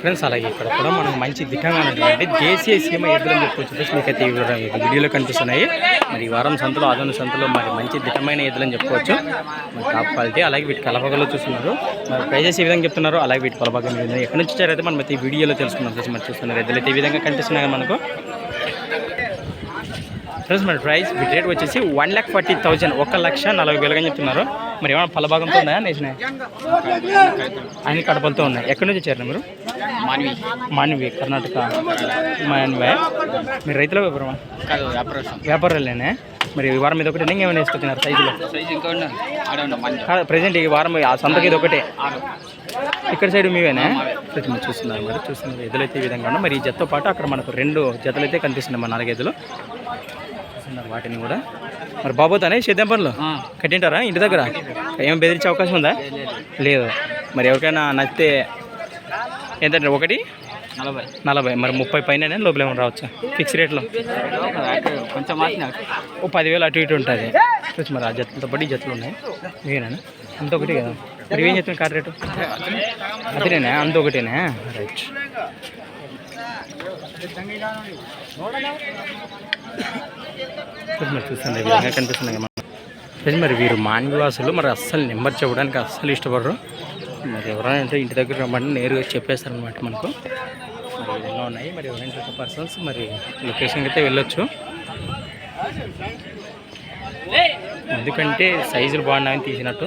Friends అలాగే ఇక్కడ కూడా మనకు మంచి దిట్టంగా ఉన్నటువంటి దేశీయ సీమ ఎద్దులు అని చెప్పుకోవచ్చు ఫ్రెండ్స్ మీకు అయితే ఈ వీడియోలో కనిపిస్తున్నాయి. మరి ఈ వారం సంతలో ఆదరణ సంతలో మరి మంచి దిట్టమైన ఎద్దులు అని చెప్పుకోవచ్చు. మరి టాప్ క్వాలిటీ అలాగే వీటి కలపగలో చూస్తున్నారు. మరి ప్రైజెస్ ఏ విధంగా చెప్తున్నారు అలాగే వీటి కలపగలు ఎక్కడి నుంచి వచ్చారైతే మనం అయితే ఈ వీడియోలో తెలుసుకున్నాం ఫ్రెండ్స్ మరి చూస్తున్నారు ఎద్దులు అయితే ఈ విధంగా కనిపిస్తున్నాయి మనకు. ఫ్రెండ్స్ మరి ప్రైస్ బిట్ రేట్ వచ్చేసి వన్ ల్యాక్ ఫార్టీ థౌజండ్ ఒక లక్ష నలభై వేలుగా చెప్తున్నారు. మరి ఏమైనా ఫలభాగంతో ఉన్నాయా నేసిన అన్ని కడపలతో ఉన్నాయి. ఎక్కడి నుంచి వచ్చారు మీరు? మాన్వి. మాన్వి కర్ణాటక. మాన్వే. మీరు రైతుల వ్యాపారమా? వ్యాపారాలేనే. మరి ఈ వారం ఇది ఒకటి ఇంకేమైనా వేసుకొచ్చినారు సైజులో? ప్రజెంట్ ఈ వారం ఆ సంతకి ఇది ఒకటే. ఇక్కడ సైడ్ మీవేనా? ప్రతి మీరు చూస్తున్నారు మరి చూస్తున్నారు. ఎదులైతే ఈ విధంగా మరి ఈ జతతో పాటు అక్కడ మనకు రెండు జతలు అయితే కనిపిస్తున్నాయి మన నాలుగైదులు. చూస్తున్నారు వాటిని కూడా. మరి బాబోతానే సేద్యం పనులు? కట్టింటారా ఇంటి దగ్గర? ఏం బెదిరించే అవకాశం ఉందా? లేదు. మరి ఎవరికైనా నచ్చితే ఎంతంటే ఒకటి? నలభై. నలభై. మరి ముప్పై పైన లోపల ఏమైనా రావచ్చా? ఫిక్స్ రేట్లో? కొంచెం ఓ పదివేలు అటు ఇటు ఉంటుంది. చూసి మరి ఆ జతలతో పాటు ఈ జతలు ఉన్నాయి. మీరేనా అంత ఒకటి కదా. మరి ఏం చెప్తున్నా కార్ రేటు? అదేనేనా అంత ఒకటేనా? రైట్. చూస్తుంది విధంగా మనం ఫ్రెండ్స్ మరి వీరు మాన్యవాసులు మరి అస్సలు నెంబర్ చెప్పడానికి అస్సలు ఇష్టపడరు. మరి ఎవరైనా అంటే ఇంటి దగ్గర రమ్మంటే నేరుగా చెప్పేస్తారు అనమాట మనకు. మరి విధంగా ఉన్నాయి. మరి ఎవరైనా పర్సన్స్ మరి లొకేషన్కి అయితే వెళ్ళొచ్చు. ఎందుకంటే సైజులు బాగున్నాయని తీసినట్టు.